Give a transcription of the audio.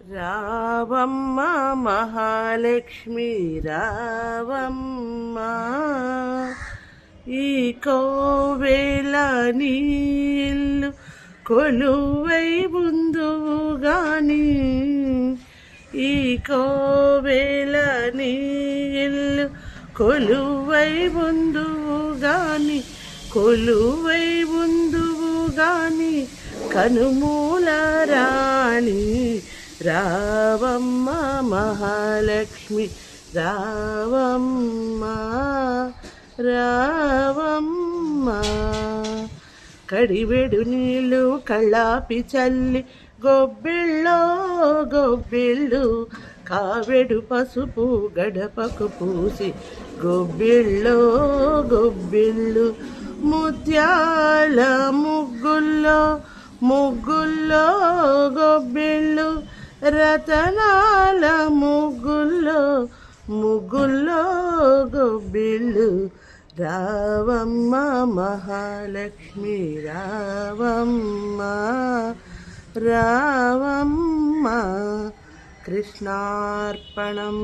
రావమ్మ మహాలక్ష్మి రావమ్మ. ఈ కోవేల నీళ్ళు కొలువై ముందువు గాని ఈ కోవేల నీళ్ళు కొలువై ముందువు గాని కొలువై ముందువు గాని కనుమూల రాణి రావమ్మ మహాలక్ష్మి రావమ్మ రావమ్మ. కడివెడు నీళ్ళు కళ్ళాపి చల్లి గొబ్బిళ్ళో గొబ్బిళ్ళు. కావెడు పసుపు గడపకు పూసి గొబ్బిళ్ళో గొబ్బిళ్ళు. ముత్యాల ముగ్గుల్లో ముగ్గుల్లో గొబ్బిళ్ళు. రతనాల ముగ్గుల్లో ముగ్గుల్లో గొబ్బిళ్ళు. రావమ్మ మహాలక్ష్మి రావమ్మ రావమ్మ కృష్ణార్పణం.